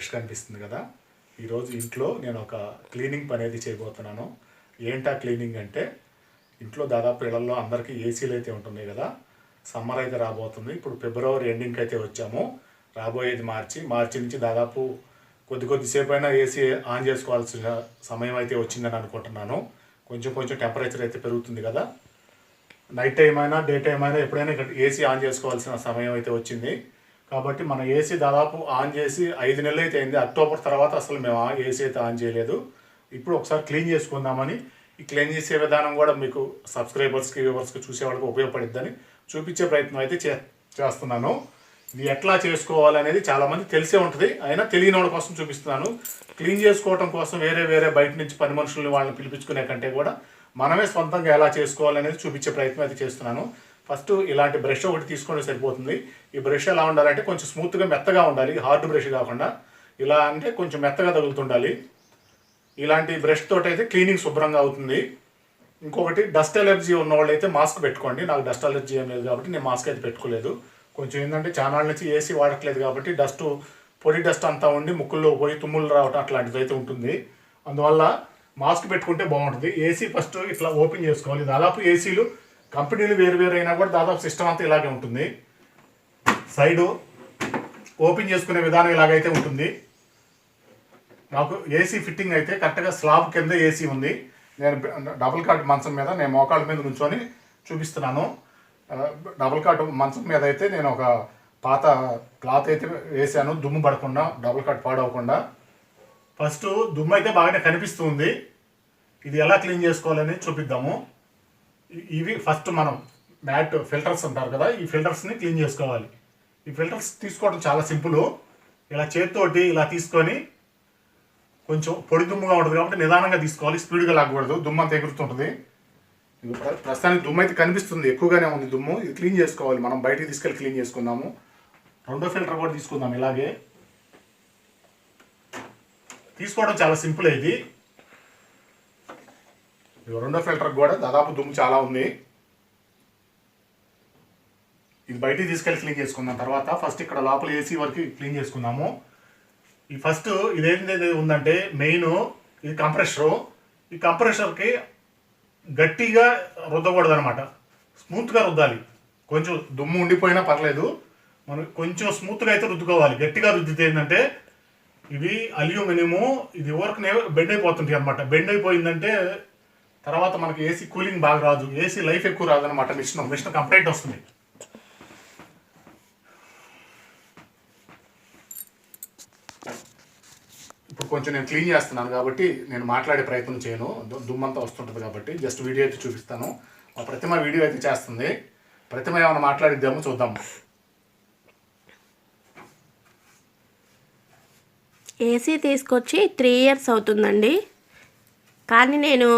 Fresh కనిపిస్తుంది కదా. ఈరోజు ఇంట్లో నేను ఒక క్లీనింగ్ పని అనేది చేయబోతున్నాను. ఏంటా క్లీనింగ్ అంటే ఇంట్లో దాదాపు ఇళ్ళలో అందరికీ ఏసీలు అయితే ఉంటున్నాయి కదా. సమ్మర్ అయితే రాబోతుంది. ఇప్పుడు ఫిబ్రవరి ఎండింగ్కి అయితే వచ్చాము. రాబోయేది మార్చి. మార్చి నుంచి దాదాపు కొద్ది కొద్దిసేపు అయినా ఏసీ ఆన్ చేసుకోవాల్సిన సమయం అయితే వచ్చిందని అనుకుంటున్నాను. కొంచెం కొంచెం టెంపరేచర్ అయితే పెరుగుతుంది కదా. నైట్ టైం అయినా డే టైం అయినా ఎప్పుడైనా ఏసీ ఆన్ చేసుకోవాల్సిన సమయం అయితే వచ్చింది. కాబట్టి మన ఏసీ దాదాపు ఆన్ చేసి ఐదు నెలలు అయితే అయింది. అక్టోబర్ తర్వాత అసలు మేము ఏసీ అయితే ఆన్ చేయలేదు. ఇప్పుడు ఒకసారి క్లీన్ చేసుకుందామని ఈ క్లీన్ చేసే విధానం కూడా మీకు సబ్స్క్రైబర్స్కి వ్యూవర్స్కి చూసే వాళ్ళకి ఉపయోగపడిద్దని చూపించే ప్రయత్నం అయితే చే చేస్తున్నాను. ఇది ఎట్లా చేసుకోవాలనేది చాలామంది తెలిసే ఉంటుంది. అయినా తెలియని వాళ్ళ కోసం చూపిస్తున్నాను. క్లీన్ చేసుకోవడం కోసం వేరే వేరే బయట నుంచి పని మనుషుల్ని వాళ్ళని పిలిపించుకునే కంటే కూడా మనమే సొంతంగా ఎలా చేసుకోవాలనేది చూపించే ప్రయత్నం అయితే చేస్తున్నాను. ఫస్ట్ ఇలాంటి బ్రష్ ఒకటి తీసుకుంటే సరిపోతుంది. ఈ బ్రష్ ఎలా ఉండాలంటే కొంచెం స్మూత్గా మెత్తగా ఉండాలి. హార్డ్ బ్రష్ కాకుండా. ఇలా అంటే కొంచెం మెత్తగా తగులుతుండాలి. ఇలాంటి బ్రష్ తోటి అయితే క్లీనింగ్ శుభ్రంగా అవుతుంది. ఇంకొకటి డస్ట్ ఎలర్జీ ఉన్న వాళ్ళు అయితే మాస్క్ పెట్టుకోండి. నాకు డస్ట్ ఎలర్జీ ఏం లేదు కాబట్టి నేను మాస్క్ అయితే పెట్టుకోలేదు. కొంచెం ఏంటంటే చాలా నుంచి ఏసీ వాడట్లేదు కాబట్టి డస్ట్ పొడి డస్ట్ అంతా ఉండి ముక్కుల్లో పోయి తుమ్ములు రావటం అట్లాంటిది అయితే ఉంటుంది. అందువల్ల మాస్క్ పెట్టుకుంటే బాగుంటుంది. ఏసీ ఫస్ట్ ఇట్లా ఓపెన్ చేసుకోవాలి. దాదాపు ఏసీలు కంపెనీలు వేరు వేరు అయినా కూడా దాదాపు సిస్టమ్ అంతా ఇలాగే ఉంటుంది. సైడు ఓపెన్ చేసుకునే విధానం ఇలాగైతే ఉంటుంది. నాకు ఏసీ ఫిట్టింగ్ అయితే కరెక్ట్గా స్లాబ్ కింద ఏసీ ఉంది. నేను డబుల్ కాట్ మంచం మీద నేను మోకాళ్ళ మీద నుంచొని చూపిస్తున్నాను. డబుల్ కాట్ మంచం మీద అయితే నేను ఒక పాత క్లాత్ అయితే వేసాను. దుమ్ము పడకుండా డబుల్ కాట్ పాడవకుండా. ఫస్ట్ దుమ్ము అయితే బాగానే కనిపిస్తుంది. ఇది ఎలా క్లీన్ చేసుకోవాలని చూపిద్దాము. ఇవి ఫస్ట్ మనం మ్యాట్ ఫిల్టర్స్ అంటారు కదా ఈ ఫిల్టర్స్ని క్లీన్ చేసుకోవాలి. ఈ ఫిల్టర్స్ తీసుకోవడం చాలా సింపుల్. ఇలా చేతితోటి ఇలా తీసుకొని కొంచెం పొడి దుమ్ముగా ఉంటుంది కాబట్టి నిదానంగా తీసుకోవాలి స్పీడ్గా లాగకూడదు దుమ్ము అంతా ఎగురుతుంటుంది. ఇది ప్రస్తుతానికి దుమ్ము అయితే కనిపిస్తుంది ఎక్కువగానే ఉంది దుమ్ము. ఇది క్లీన్ చేసుకోవాలి మనం బయటికి తీసుకెళ్ళి క్లీన్ చేసుకుందాము. రెండో ఫిల్టర్ కూడా తీసుకుందాం ఇలాగే. తీసుకోవడం చాలా సింపుల్ ఇది. రెండో ఫిల్టర్ కూడా దాదాపు దుమ్ము చాలా ఉంది. ఇది బయటికి తీసుకెళ్ళి క్లీన్ చేసుకుందాం. తర్వాత ఫస్ట్ ఇక్కడ లోపల ఏసీ వరకు క్లీన్ చేసుకుందాము. ఈ ఫస్ట్ ఇదేంటి ఉందంటే మెయిన్ ఇది కంప్రెషరు ఈ కంప్రెషర్కి గట్టిగా రుద్దకూడదు అనమాట స్మూత్గా రుద్దాలి. కొంచెం దుమ్ము ఉండిపోయినా పర్లేదు. మనం కొంచెం స్మూత్గా అయితే రుద్దుకోవాలి. గట్టిగా రుద్దితే ఏంటంటే ఇవి అల్యూమినియము ఇది వరకు బెండ్ అయిపోతుంటాయి అనమాట బెండ్ అయిపోయిందంటే తర్వాత మనకి ఏసీ కూలింగ్ బాగా రాదు. ఏసీ లైఫ్ ఎక్కువ రాదనమాట మిషన్. మిషన్ కంప్లైంట్ వస్తుంది. ఇప్పుడు కొంచెం నేను క్లీన్ చేస్తున్నాను కాబట్టి నేను మాట్లాడే ప్రయత్నం చేయను. దుమ్మంతా వస్తుంటుంది కాబట్టి జస్ట్ వీడియో అయితే చూపిస్తాను. మా ప్రతిమ వీడియో అయితే చేస్తుంది. ప్రతిమ ఏమైనా మాట్లాడిద్దామో చూద్దాం. ఏసీ తీసుకొచ్చి త్రీ ఇయర్స్ అవుతుందండి. కానీ నేను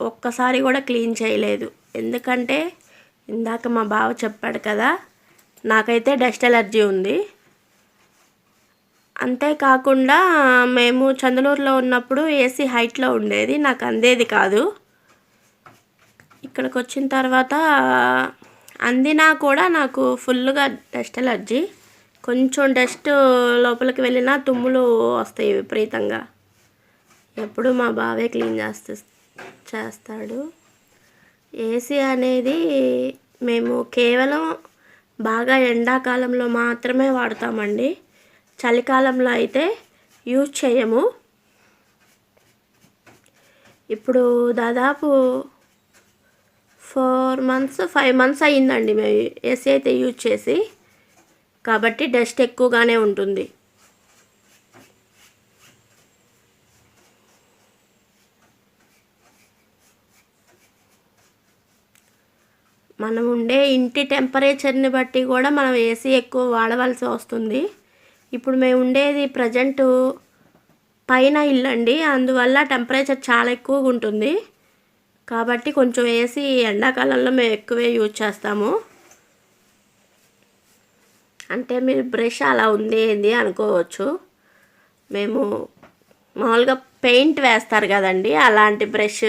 ఒక్కసారి కూడా క్లీన్ చేయలేదు. ఎందుకంటే ఇందాక మా బావ చెప్పాడు కదా నాకైతే డస్ట్ ఎలర్జీ ఉంది. అంతేకాకుండా మేము చందలూరులో ఉన్నప్పుడు ఏసీ హైట్లో ఉండేది నాకు అందేది కాదు. ఇక్కడికి వచ్చిన తర్వాత అందినా కూడా నాకు ఫుల్గా డస్ట్ ఎలర్జీ. కొంచెం డస్ట్ లోపలికి వెళ్ళినా తుమ్ములు వస్తాయి విపరీతంగా. ఎప్పుడు మా బావే క్లీన్ చేస్తే చేస్తాడు. ఏసీ అనేది మేము కేవలం బాగా ఎండాకాలంలో మాత్రమే వాడతామండి. చలికాలంలో అయితే యూజ్ చేయము. ఇప్పుడు దాదాపు ఫోర్ మంత్స్ ఫైవ్ మంత్స్ అయ్యిందండి మేము ఏసీ అయితే యూజ్ చేసి. కాబట్టి డస్ట్ ఎక్కువగానే ఉంటుంది. మనం ఉండే ఇంటి టెంపరేచర్ని బట్టి కూడా మనం ఏసీ ఎక్కువ వాడవలసి వస్తుంది. ఇప్పుడు మేము ఉండేది ప్రజెంటు పైన ఇల్లు అండి. అందువల్ల టెంపరేచర్ చాలా ఎక్కువగా ఉంటుంది. కాబట్టి కొంచెం ఏసీ ఎండాకాలంలో మేము ఎక్కువే యూజ్ చేస్తాము. అంటే మీరు బ్రష్ అలా ఉంది ఏంది అనుకోవచ్చు. మేము మామూలుగా పెయింట్ వేస్తారు కదండి అలాంటి బ్రష్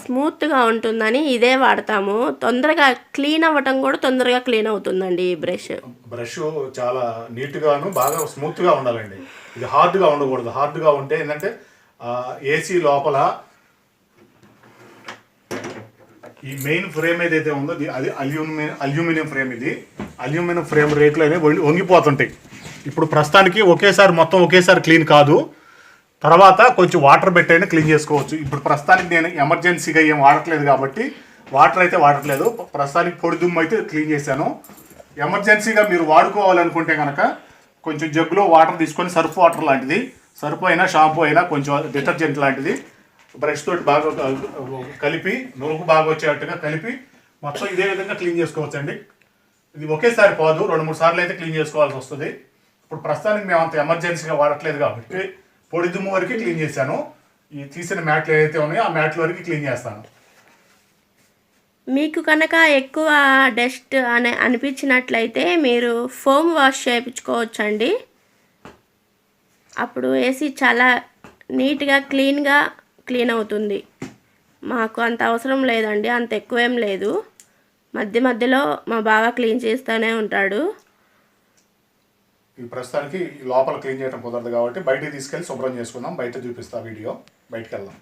స్మూత్గా ఉంటుందని ఇదే వాడతాము. తొందరగా క్లీన్ అవ్వటం కూడా తొందరగా క్లీన్ అవుతుందండి ఈ బ్రష్. బ్రష్ చాలా నీట్గాను బాగా స్మూత్గా ఉండాలండి. ఇది హార్డ్గా ఉండకూడదు. హార్డ్గా ఉంటే ఏంటంటే ఏసీ లోపల ఈ మెయిన్ ఫ్రేమ్ ఏదైతే ఉందో అది అల్యూమినియం అల్యూమినియం ఫ్రేమ్ ఇది. అల్యూమినియం ఫ్రేమ్ రేట్లు అనేవి వంగిపోతుంటాయి ఇప్పుడు ప్రస్తుతానికి ఒకేసారి మొత్తం ఒకేసారి క్లీన్ కాదు. తర్వాత కొంచెం వాటర్ పెట్టైనా క్లీన్ చేసుకోవచ్చు. ఇప్పుడు ప్రస్తుతానికి నేను ఎమర్జెన్సీగా ఏం వాడట్లేదు కాబట్టి వాటర్ అయితే వాడట్లేదు. ప్రస్తుతానికి పొడి దుమ్ము అయితే క్లీన్ చేశాను. ఎమర్జెన్సీగా మీరు వాడుకోవాలనుకుంటే కనుక కొంచెం జగ్గులో వాటర్ తీసుకొని సర్ఫ్ వాటర్ లాంటిది. సర్ఫ్ అయినా షాంపూ అయినా కొంచెం డిటర్జెంట్ లాంటిది. బ్రష్ తోటి బాగా కలిపి నురుగు బాగా వచ్చేటట్టుగా కలిపి మొత్తం ఇదే విధంగా క్లీన్ చేసుకోవచ్చండి. ఇది ఒకేసారి పోదు. రెండు మూడు సార్లు అయితే క్లీన్ చేసుకోవాల్సి వస్తుంది. ఇప్పుడు ప్రస్తుతానికి మేము అంత ఎమర్జెన్సీగా వాడట్లేదు కాబట్టి పొడి దుమ్ము వరకు క్లీన్ చేశాను. ఈ తీసిన మ్యాట్లు ఏదైతే ఉన్నాయో ఆ మ్యాట్ల వరకు క్లీన్ చేస్తాను. మీకు కనుక ఎక్కువ డస్ట్ అని అనిపించినట్లయితే మీరు ఫోమ్ వాష్ చేయించుకోవచ్చండి. అప్పుడు ఏసీ చాలా నీట్గా క్లీన్గా క్లీన్ అవుతుంది. మాకు అంత అవసరం లేదండి అంత ఎక్కువేం లేదు. మధ్య మధ్యలో మా బావ క్లీన్ చేస్తూనే ఉంటాడు. ఈ ప్రస్తుతానికి ఈ లోపల క్లీన్ చేయడం కుదరదు కాబట్టి బయటకి తీసుకెళ్ళి శుభ్రం చేసుకుందాం. బయట చూపిస్తా వీడియో. బయటకు వెళ్దాం.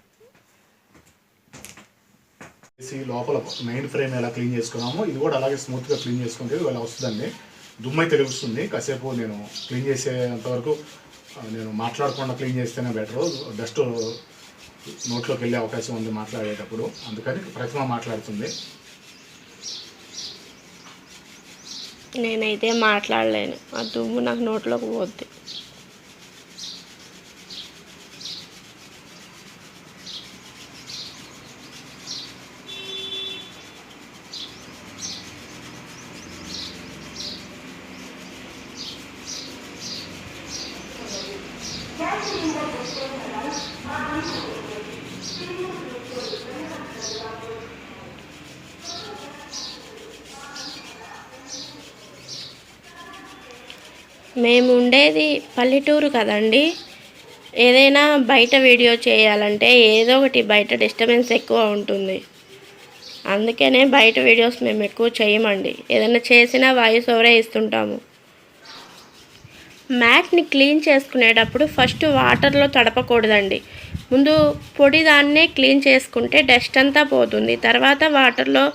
ఈ లోపల మెయిన్ ఫ్రేమ్ ఎలా క్లీన్ చేసుకున్నామో ఇది కూడా అలాగే స్మూత్గా క్లీన్ చేసుకుంటే ఇలా వస్తుందండి. దుమ్ము అయితే తెలుస్తుంది. కాసేపు నేను క్లీన్ చేసేంతవరకు నేను మాట్లాడకుండా క్లీన్ చేస్తేనే బెటరు డస్ట్ నోట్లోకి వెళ్ళే అవకాశం ఉంది మాట్లాడేటప్పుడు. అందుకని ప్రతిమ మాట్లాడుతుంది. నేనైతే మాట్లాడలేను. ఆ దుమ్ము నాకు నోట్లోకి పోద్ది. మేము ఉండేది పల్లెటూరు కదండి. ఏదైనా బయట వీడియో చేయాలంటే ఏదో ఒకటి బయట డిస్టర్బెన్స్ ఎక్కువ ఉంటుంది. అందుకనే బయట వీడియోస్ మేము ఎక్కువ చేయమండి. ఏదైనా చేసినా వాయిస్ ఓవరే ఇస్తుంటాము. మ్యాట్ని క్లీన్ చేసుకునేటప్పుడు ఫస్ట్ వాటర్లో తడపకూడదండి. ముందు పొడి దాన్నే క్లీన్ చేసుకుంటే డస్ట్ అంతా పోతుంది. తర్వాత వాటర్లో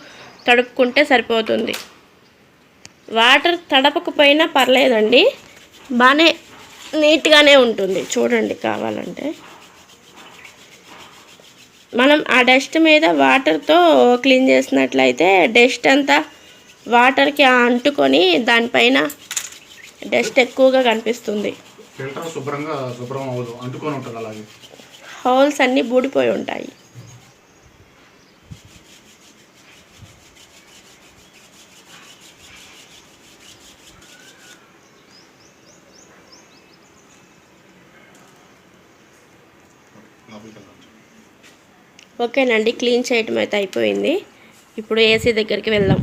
తడుపుకుంటే సరిపోతుంది. వాటర్ తడపకపోయినా పర్లేదండి. బాగానే నీట్గానే ఉంటుంది. చూడండి కావాలంటే. మనం ఆ డస్ట్ మీద వాటర్తో క్లీన్ చేసినట్లయితే డస్ట్ అంతా వాటర్కి అంటుకొని దానిపైన డస్ట్ ఎక్కువగా కనిపిస్తుంది. ఫిల్టర్ శుభ్రంగా శుభ్రం అవ్వదు. అంటుకొని ఉంటుంది అలాగే. హోల్స్ అన్నీ బూడిపోయి ఉంటాయి. ఓకేనండి క్లీన్ చేయటం అయితే అయిపోయింది. ఇప్పుడు ఏసీ దగ్గరికి వెళ్దాం.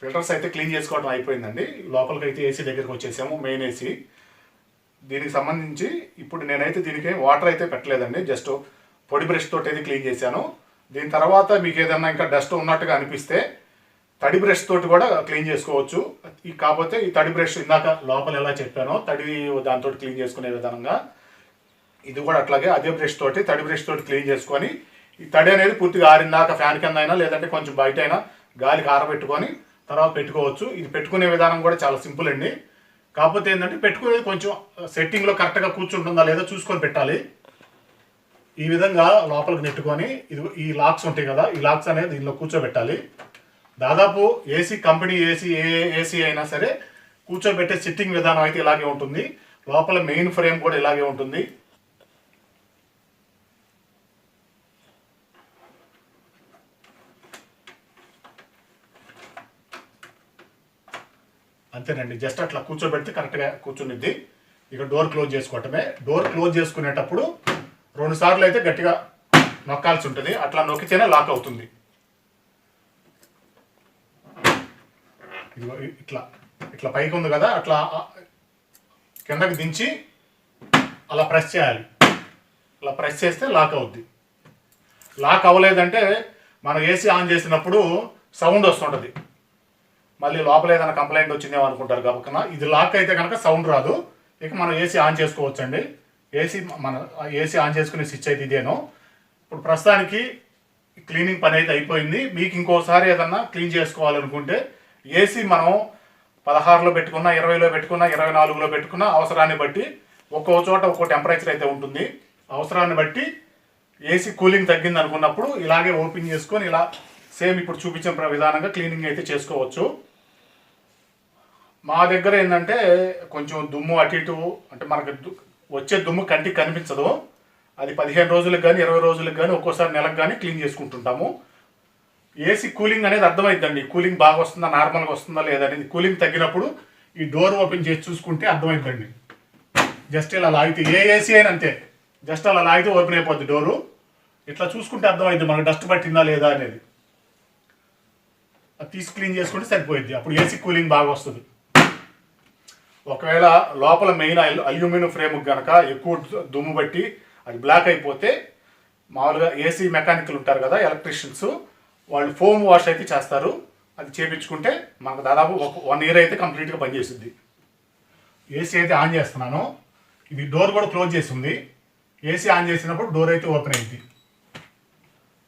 ఫిల్టర్స్ అయితే క్లీన్ చేసుకోవడం అయిపోయిందండి. లోపలికి అయితే ఏసీ దగ్గరికి వచ్చేసాము మెయిన్ ఏసీ. దీనికి సంబంధించి ఇప్పుడు నేనైతే దీనికి వాటర్ అయితే పెట్టలేదండి జస్ట్ పొడి బ్రష్ తోటి అయితే క్లీన్ చేశాను. దీని తర్వాత మీకు ఏదన్నా ఇంకా డస్ట్ ఉన్నట్టుగా అనిపిస్తే తడి బ్రష్ తోటి కూడా క్లీన్ చేసుకోవచ్చు. ఈ కాకపోతే ఈ తడి బ్రష్ ఇందాక లోపల ఎలా చెప్పానో తడి దాంతో క్లీన్ చేసుకునే విధానంగా. ఇది కూడా అట్లాగే అదే బ్రష్ తోటి తడి బ్రష్ తోటి క్లీన్ చేసుకొని ఈ తడి అనేది పూర్తిగా ఆరిందాక ఫ్యాన్ కింద అయినా లేదంటే కొంచెం బయట అయినా గాలికి ఆరబెట్టుకొని తర్వాత పెట్టుకోవచ్చు. ఇది పెట్టుకునే విధానం కూడా చాలా సింపుల్ అండి. కాకపోతే ఏంటంటే పెట్టుకునేది కొంచెం సెట్టింగ్లో కరెక్ట్గా కూర్చుంటుందా లేదా చూసుకొని పెట్టాలి. ఈ విధంగా లోపలికి నెట్టుకొని ఇది ఈ లాక్స్ ఉంటాయి కదా ఈ లాక్స్ అనేది దీనిలో కూర్చోబెట్టాలి. దాదాపు ఏసీ కంపెనీ ఏసీ ఏ ఏసీ అయినా సరే కూర్చోబెట్టే సిట్టింగ్ విధానం అయితే ఇలాగే ఉంటుంది. లోపల మెయిన్ ఫ్రేమ్ కూడా ఇలాగే ఉంటుంది. అంతేనండి. జస్ట్ అట్లా కూర్చోబెడితే కరెక్ట్గా కూర్చునిద్ది. ఇక డోర్ క్లోజ్ చేసుకోవటమే. డోర్ క్లోజ్ చేసుకునేటప్పుడు రెండు సార్లు అయితే గట్టిగా నొక్కాల్సి ఉంటుంది. అట్లా నొక్కితేనే లాక్ అవుతుంది. ఇదిగో ఇట్లా ఇట్లా పైకి ఉంది కదా అట్లా కిందకి దించి అలా ప్రెస్ చేయాలి. అలా ప్రెస్ చేస్తే లాక్ అవుద్ది. లాక్ అవ్వలేదంటే మనం ఏసీ ఆన్ చేసినప్పుడు సౌండ్ వస్తుంటుంది. మళ్ళీ లోపల ఏదైనా కంప్లైంట్ వచ్చిందేమో అనుకుంటారు కాబట్టి ఇది లాక్ అయితే కనుక సౌండ్ రాదు. ఇక మనం ఏసీ ఆన్ చేసుకోవచ్చండి. ఏసీ మన ఏసీ ఆన్ చేసుకునే స్విచ్ అయితే ఇదేను. ఇప్పుడు ప్రస్తుతానికి క్లీనింగ్ పని అయితే అయిపోయింది. మీకు ఇంకోసారి ఏదన్నా క్లీన్ చేసుకోవాలనుకుంటే ఏసీ మనం పదహారులో పెట్టుకున్నా ఇరవైలో పెట్టుకున్నా ఇరవై నాలుగులో పెట్టుకున్నా అవసరాన్ని బట్టి ఒక్కో చోట ఒక్కో టెంపరేచర్ అయితే ఉంటుంది. అవసరాన్ని బట్టి ఏసీ కూలింగ్ తగ్గింది అనుకున్నప్పుడు ఇలాగే ఓపెన్ చేసుకొని ఇలా సేమ్ ఇప్పుడు చూపించిన విధానంగా క్లీనింగ్ అయితే చేసుకోవచ్చు. మా దగ్గర ఏంటంటే కొంచెం దుమ్ము అటు ఇటు అంటే మనకు దు- వచ్చే దుమ్ము కంటికి కనిపించదు. అది పదిహేను రోజులకు కానీ ఇరవై రోజులకు కానీ ఒక్కోసారి నెలకు కానీ క్లీన్ చేసుకుంటుంటాము. ఏసీ కూలింగ్ అనేది అర్థమైందండి కూలింగ్ బాగా వస్తుందా నార్మల్గా వస్తుందా లేదా అనేది. కూలింగ్ తగ్గినప్పుడు ఈ డోర్ ఓపెన్ చేసి చూసుకుంటే అర్థమైందండి జస్ట్ ఇలా లాగితే ఏ ఏసీ అయినా అంతే. జస్ట్ అలా లాగితే ఓపెన్ అయిపోద్ది డోరు. ఇట్లా చూసుకుంటే అర్థమైంది మనకు డస్ట్ పట్టిందా లేదా అనేది. అది తీసి క్లీన్ చేసుకుంటే సరిపోయింది అప్పుడు ఏసీ కూలింగ్ బాగా వస్తుంది. ఒకవేళ లోపల మెయిన్ అల్యూమినియం ఫ్రేమ్ కనుక ఎక్కువ దుమ్ము బట్టి అది బ్లాక్ అయిపోతే మామూలుగా ఏసీ మెకానికల్ ఉంటారు కదా ఎలక్ట్రీషియన్స్ వాళ్ళు ఫోమ్ వాష్ అయితే చేస్తారు. అది చేపించుకుంటే మనకు దాదాపు ఒక వన్ ఇయర్ అయితే కంప్లీట్గా పనిచేస్తుంది ఏసీ అయితే ఆన్ చేస్తున్నాను. ఇది డోర్ కూడా క్లోజ్ చేసి ఉంది. ఏసీ ఆన్ చేసినప్పుడు డోర్ అయితే ఓపెన్ అయింది.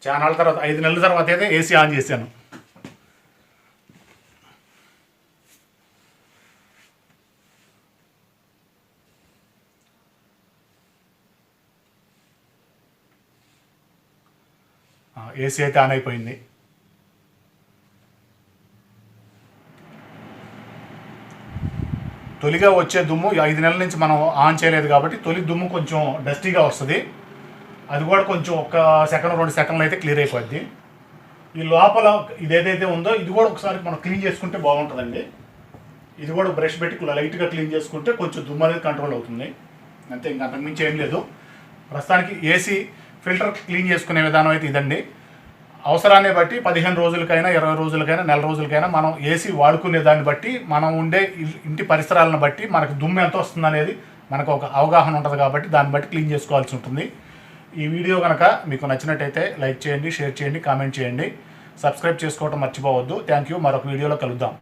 చాలా తర్వాత ఐదు నెలల తర్వాత అయితే ఏసీ ఆన్ చేశాను. ఏసీ అయితే ఆన్ అయిపోయింది. తొలిగా వచ్చే దుమ్ము ఐదు నెలల నుంచి మనం ఆన్ చేయలేదు కాబట్టి తొలి దుమ్ము కొంచెం డస్టీగా వస్తుంది. అది కూడా కొంచెం ఒక సెకండ్ రెండు సెకండ్లు అయితే క్లియర్ అయిపోద్ది. ఈ లోపల ఇది ఏదైతే ఉందో ఇది కూడా ఒకసారి మనం క్లీన్ చేసుకుంటే బాగుంటుందండి. ఇది కూడా బ్రష్ పెట్టి లైట్గా క్లీన్ చేసుకుంటే కొంచెం దుమ్ము అనేది కంట్రోల్ అవుతుంది. అంతే ఇంకా అంతకుమించి ఏం లేదు. ప్రస్తుతానికి ఏసీ ఫిల్టర్ క్లీన్ చేసుకునే విధానం అయితే ఇదండి. అవసరాన్ని బట్టి పదిహేను రోజులకైనా ఇరవై రోజులకైనా నెల రోజులకైనా మనం ఏసీ వాడుకునే దాన్ని బట్టి మనం ఉండే ఇంటి పరిసరాలను బట్టి మనకు దుమ్ము ఎంత వస్తుంది అనేది మనకు ఒక అవగాహన ఉంటుంది కాబట్టి దాన్ని బట్టి క్లీన్ చేసుకోవాల్సి ఉంటుంది. ఈ వీడియో కనుక మీకు నచ్చినట్టయితే లైక్ చేయండి షేర్ చేయండి కామెంట్ చేయండి. సబ్స్క్రైబ్ చేసుకోవడం మర్చిపోవద్దు. Thank you. మరొక వీడియోలో కలుద్దాం.